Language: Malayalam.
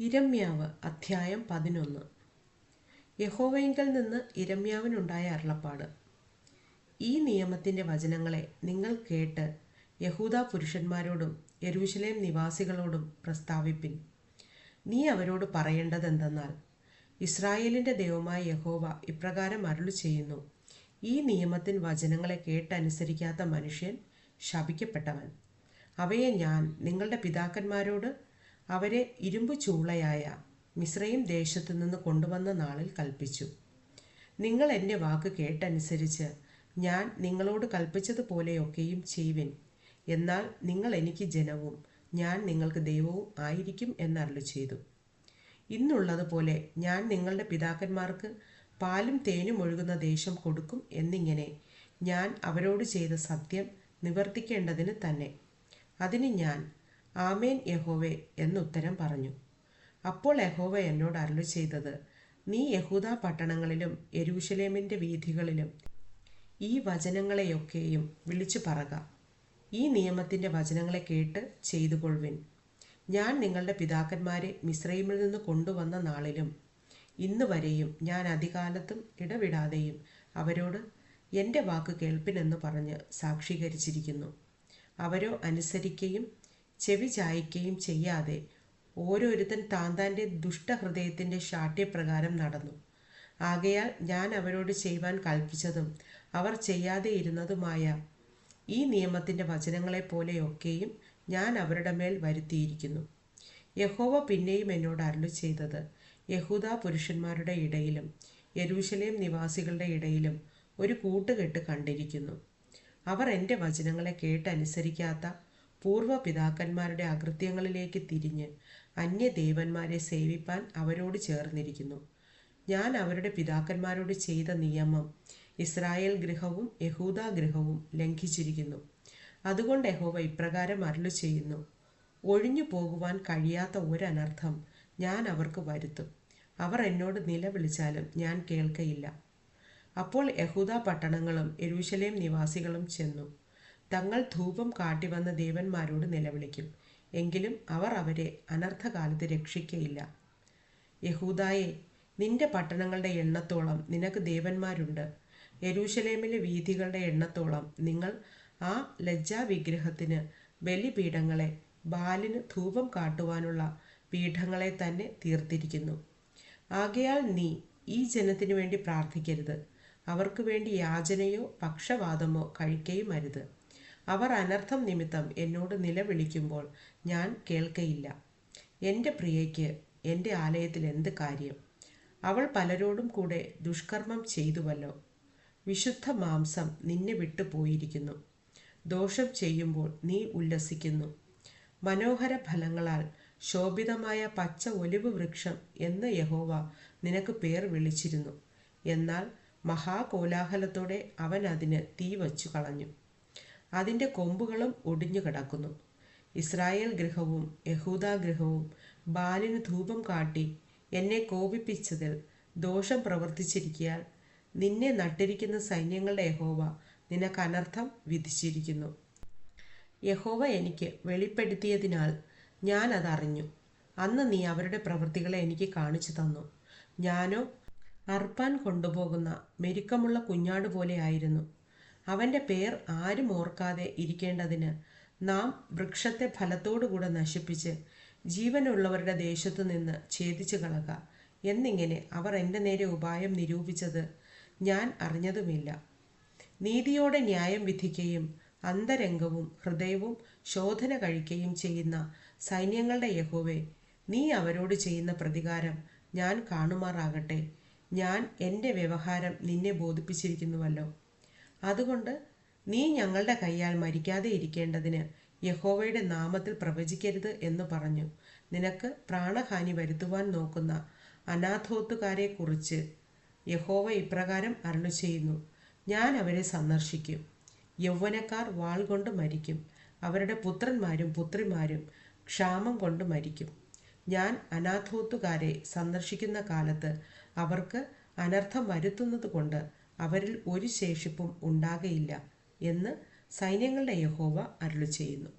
ഇരമ്യാവ് അധ്യായം പതിനൊന്ന്. യഹോവയിങ്കൽ നിന്ന് ഇരമ്യാവിനുണ്ടായ അരുളപ്പാട്. ഈ നിയമത്തിന്റെ വചനങ്ങളെ നിങ്ങൾ കേട്ട് യഹൂദ പുരുഷന്മാരോടും യരൂശലേം നിവാസികളോടും പ്രസ്താവിപ്പിൻ. നീ അവരോട് പറയേണ്ടതെന്തെന്നാൽ ഇസ്രായേലിന്റെ ദൈവമായ യഹോവ ഇപ്രകാരം അരുളു ചെയ്യുന്നു ഈ നിയമത്തിൻ വചനങ്ങളെ കേട്ടനുസരിക്കാത്ത മനുഷ്യൻ ശപിക്കപ്പെട്ടവൻ. അവയെ ഞാൻ നിങ്ങളുടെ പിതാക്കന്മാരോട് അവരെ ഇരുമ്പ് ചൂളയായ മിശ്രയും ദേശത്തു നിന്ന് കൊണ്ടുവന്ന നാളിൽ കൽപ്പിച്ചു. നിങ്ങൾ എന്റെ വാക്ക് കേട്ടനുസരിച്ച് ഞാൻ നിങ്ങളോട് കൽപ്പിച്ചതുപോലെയൊക്കെയും ചെയ്യുവിൻ. എന്നാൽ നിങ്ങൾ എനിക്ക് ജനവും ഞാൻ നിങ്ങൾക്ക് ദൈവവും ആയിരിക്കും എന്നരുളി ചെയ്തു. ഇന്നുള്ളതുപോലെ ഞാൻ നിങ്ങളുടെ പിതാക്കന്മാർക്ക് പാലും തേനും ഒഴുകുന്ന ദേശം കൊടുക്കും എന്നിങ്ങനെ ഞാൻ അവരോട് ചെയ്ത സത്യം നിവർത്തിക്കേണ്ടതിന് തന്നെ. അതിന് ഞാൻ ആമേൻ യഹോവേ എന്നുത്തരം പറഞ്ഞു. അപ്പോൾ യഹോവ എന്നോട് അരുളി ചെയ്തത് നീ യഹൂദ പട്ടണങ്ങളിലും യെരൂശലേമിന്റെ വീഥികളിലും ഈ വചനങ്ങളെയൊക്കെയും വിളിച്ചു പറക. ഈ നിയമത്തിന്റെ വചനങ്ങളെ കേട്ട് ചെയ്തുകൊള്ളുവിൻ. ഞാൻ നിങ്ങളുടെ പിതാക്കന്മാരെ മിശ്രൈമിൽ നിന്ന് കൊണ്ടുവന്ന നാളിലും ഇന്ന് വരെയും ഞാൻ അധികാലത്തും ഇടവിടാതെയും അവരോട് എന്റെ വാക്ക് കേൾപ്പിനെന്ന് പറഞ്ഞ് സാക്ഷീകരിച്ചിരിക്കുന്നു. അവരോ അനുസരിക്കുകയും ചെവി ചായ്ക്കുകയും ചെയ്യാതെ ഓരോരുത്തൻ താൻ താന്റെ ദുഷ്ടഹൃദയത്തിന്റെ ശാഠ്യപ്രകാരം നടന്നു. ആകയാൽ ഞാൻ അവരോട് ചെയ്യുവാൻ കൽപ്പിച്ചതും അവർ ചെയ്യാതെ ഇരുന്നതുമായ ഈ നിയമത്തിന്റെ വചനങ്ങളെപ്പോലെയൊക്കെയും ഞാൻ അവരുടെ മേൽ വരുത്തിയിരിക്കുന്നു. യഹോവ പിന്നെയും എന്നോട് അരുളി ചെയ്തത് യഹൂദ പുരുഷന്മാരുടെ ഇടയിലും യരൂശലേം നിവാസികളുടെ ഇടയിലും ഒരു കൂട്ടുകെട്ട് കണ്ടിരിക്കുന്നു. അവർ എന്റെ വചനങ്ങളെ കേട്ടനുസരിക്കാത്ത പൂർവ പിതാക്കന്മാരുടെ അകൃത്യങ്ങളിലേക്ക് തിരിഞ്ഞ് അന്യദേവന്മാരെ സേവിപ്പാൻ അവരോട് ചേർന്നിരിക്കുന്നു. ഞാൻ അവരുടെ പിതാക്കന്മാരോട് ചെയ്ത നിയമം ഇസ്രായേൽ ഗൃഹവും യഹൂദ ഗൃഹവും ലംഘിച്ചിരിക്കുന്നു. അതുകൊണ്ട് യഹോവ ഇപ്രകാരം അരുളു ചെയ്യുന്നു ഒഴിഞ്ഞു പോകുവാൻ കഴിയാത്ത ഒരനർത്ഥം ഞാൻ അവർക്ക് വരുത്തും. അവർ എന്നോട് നിലവിളിച്ചാലും ഞാൻ കേൾക്കയില്ല. അപ്പോൾ യഹൂദ പട്ടണങ്ങളും യെരൂശലേം നിവാസികളും ചെന്നു. തങ്ങൾ ധൂപം കാട്ടിവന്ന ദേവന്മാരോട് നിലവിളിക്കും. എങ്കിലും അവർ അവരെ അനർത്ഥകാലത്ത് രക്ഷിക്കയില്ല. യഹൂദായെ നിന്റെ പട്ടണങ്ങളുടെ എണ്ണത്തോളം നിനക്ക് ദേവന്മാരുണ്ട്. യരൂശലേമിലെ വീഥികളുടെ എണ്ണത്തോളം നിങ്ങൾ ആ ലജ്ജാവിഗ്രഹത്തിന് ബലിപീഠങ്ങളെ ബാലിന് ധൂപം കാട്ടുവാനുള്ള പീഠങ്ങളെ തന്നെ തീർത്തിരിക്കുന്നു. ആകയാൽ നീ ഈ ജനത്തിനു വേണ്ടി പ്രാർത്ഥിക്കരുത്. അവർക്ക് വേണ്ടി യാചനയോ പക്ഷവാദമോ കഴിക്കുകയും അരുത് അവർ അനർത്ഥം നിമിത്തം എന്നോട് നിലവിളിക്കുമ്പോൾ ഞാൻ കേൾക്കയില്ല. എന്റെ പ്രിയയ്ക്ക് എന്റെ ആലയത്തിൽ എന്ത് കാര്യം? അവൾ പലരോടും കൂടെ ദുഷ്കർമ്മം ചെയ്തുവല്ലോ. വിശുദ്ധ മാംസം നിന്നെ വിട്ടു പോയിരിക്കുന്നു. ദോഷം ചെയ്യുമ്പോൾ നീ ഉല്ലസിക്കുന്നു. മനോഹര ഫലങ്ങളാൽ ശോഭിതമായ പച്ച ഒലിവ് വൃക്ഷം എന്ന യഹോവ നിനക്ക് പേർ വിളിച്ചിരുന്നു. എന്നാൽ മഹാകോലാഹലത്തോടെ അവൻ അതിന് തീ വച്ചു കളഞ്ഞു അതിന്റെ കൊമ്പുകളും ഒടിഞ്ഞു കിടക്കുന്നു. ഇസ്രായേൽ ഗൃഹവും യഹൂദാ ഗൃഹവും ബാലിന് ധൂപം കാട്ടി എന്നെ കോപിപ്പിച്ചതിൽ ദോഷം പ്രവർത്തിച്ചിരിക്കാൻ നിന്നെ നട്ടിരിക്കുന്ന സൈന്യങ്ങളുടെ യഹോവ നിനക്ക് അനർത്ഥം വിധിച്ചിരിക്കുന്നു. യഹോവ എനിക്ക് വെളിപ്പെടുത്തിയതിനാൽ ഞാൻ അതറിഞ്ഞു. അന്ന് നീ അവരുടെ പ്രവൃത്തികളെ എനിക്ക് കാണിച്ചു തന്നു. ഞാനോ അർപ്പാൻ കൊണ്ടുപോകുന്ന മെരുക്കമുള്ള കുഞ്ഞാട് പോലെ ആയിരുന്നു. അവന്റെ പേർ ആരും ഓർക്കാതെ ഇരിക്കേണ്ടതിന് നാം വൃക്ഷത്തെ ഫലത്തോടുകൂടെ നശിപ്പിച്ച് ജീവനുള്ളവരുടെ ദേശത്തു നിന്ന് ഛേദിച്ചു കളക. എന്നിങ്ങനെ അവർ എന്റെ നേരെ ഉപായം നിരൂപിച്ചത് ഞാൻ അറിഞ്ഞതുമില്ല. നീതിയോടെ ന്യായം വിധിക്കുകയും അന്തരംഗവും ഹൃദയവും ശോധന കഴിക്കുകയും ചെയ്യുന്ന സൈന്യങ്ങളുടെ യഹോവെ നീ അവരോട് ചെയ്യുന്ന പ്രതികാരം ഞാൻ കാണുമാറാകട്ടെ. ഞാൻ എന്റെ വ്യവഹാരം നിന്നെ ബോധിപ്പിച്ചിരിക്കുന്നുവല്ലോ. അതുകൊണ്ട് നീ ഞങ്ങളുടെ കൈയാൽ മരിക്കാതെ ഇരിക്കേണ്ടതിന് യഹോവയുടെ നാമത്തിൽ പ്രവചിക്കരുത് എന്ന് പറഞ്ഞു. നിനക്ക് പ്രാണഹാനി വരുത്തുവാൻ നോക്കുന്ന അനാഥോത്തുകാരെക്കുറിച്ച് യഹോവ ഇപ്രകാരം അരുളു ചെയ്യുന്നു ഞാൻ അവരെ സന്ദർശിക്കും. യൗവനക്കാർ വാൾ കൊണ്ട് മരിക്കും. അവരുടെ പുത്രന്മാരും പുത്രിമാരും ക്ഷാമം കൊണ്ട് മരിക്കും. ഞാൻ അനാഥോത്തുകാരെ സന്ദർശിക്കുന്ന കാലത്ത് അവർക്ക് അനർത്ഥം വരുത്തുന്നത് കൊണ്ട് അവരിൽ ഒരു ശേഷിപ്പും ഉണ്ടാകയില്ല എന്ന് സൈന്യങ്ങളുടെ യഹോവ അരുളി ചെയ്യുന്നു